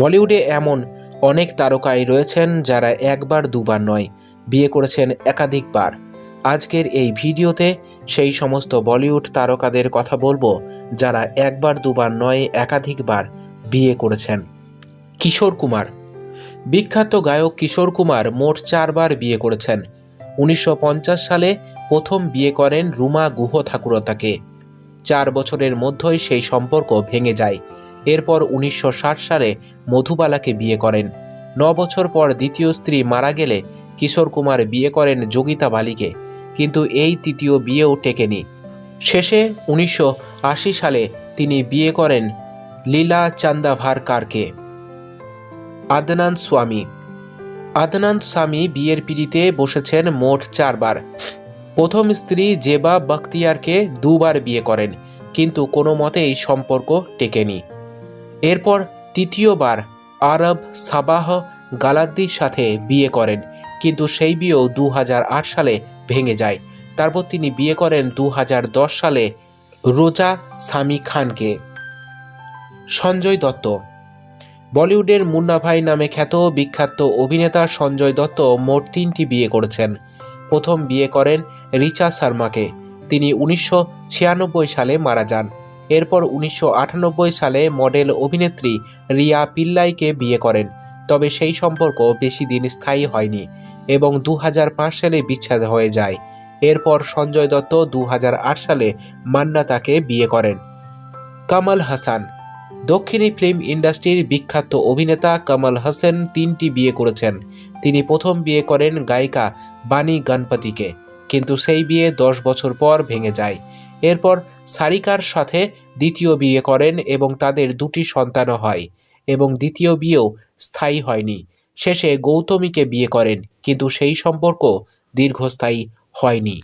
বলিউডে এমন অনেক তারকাই রয়েছেন যারা একবার দুবার নয়, বিয়ে করেছেন একাধিকবার। আজকের এই ভিডিওতে সেই সমস্ত বলিউড তারকাদের কথা বলব যারা একবার দুবার নয়, একাধিকবার বিয়ে করেছেন। কিশোর কুমার। বিখ্যাত গায়ক কিশোর কুমার মোট চারবার বিয়ে করেছেন। উনিশশো পঞ্চাশ সালে প্রথম বিয়ে করেন রুমা গুহ ঠাকুরতাকে চার বছরের মধ্যেই সেই সম্পর্ক ভেঙে যায়। এরপর উনিশশো ষাট সালে মধুবালাকে বিয়ে করেন। ন বছর পর দ্বিতীয় স্ত্রী মারা গেলে কিশোর কুমার বিয়ে করেন যোগিতা বালিকে, কিন্তু এই তৃতীয় বিয়েও টেকেনি। শেষে উনিশশো আশি সালে তিনি বিয়ে করেন লীলা চান্দাভারকারকে আদনান স্বামী। আদনান স্বামী বিয়ের পিড়িতে বসেছেন মোট চারবার। প্রথম স্ত্রী জেবা বখতিয়ারকে দুবার বিয়ে করেন, কিন্তু কোনো মতেই সম্পর্ক টেকেনি। এরপর তৃতীয়বার আরব সাবাহ গালাদ্দির সাথে বিয়ে করেন, কিন্তু সেই বিয়েও দু হাজার আট সালে ভেঙে যায়। তারপর তিনি বিয়ে করেন দু হাজার দশ সালে রোজা সামি খানকে। সঞ্জয় দত্ত বলিউডের মুন্না ভাই নামে খ্যাত বিখ্যাত অভিনেতা সঞ্জয় দত্ত মোট তিনটি বিয়ে করেছেন। প্রথম বিয়ে করেন রিচা শর্মাকে। তিনি উনিশশো ছিয়ানব্বই সালে মারা যান। এরপর উনিশশো আটানব্বই সালে মডেল অভিনেত্রী রিয়া পিল্লাইকে বিয়ে করেন, তবে সেই সম্পর্ক বেশি দিন স্থায়ী হয়নি এবং দু হাজার পাঁচ সালে বিচ্ছেদ হয়ে যায়। এরপর সঞ্জয় দত্ত দু হাজার আট সালে মান্না তাকে বিয়ে করেন। কামাল হাসান, দক্ষিণী ফিল্ম ইন্ডাস্ট্রির বিখ্যাত অভিনেতা কামাল হাসান তিনটি বিয়ে করেছেন। তিনি প্রথম বিয়ে করেন গায়িকা বাণী গণপতিকে, কিন্তু সেই বিয়ে দশ বছর পর ভেঙে যায়। এরপর সারিকার সাথে দ্বিতীয় বিয়ে করেন এবং তাদের দুটি সন্তানও হয় এবং দ্বিতীয় বিয়েও স্থায়ী হয়নি। শেষে গৌতমীকে বিয়ে করেন, কিন্তু সেই সম্পর্ক দীর্ঘস্থায়ী হয়নি।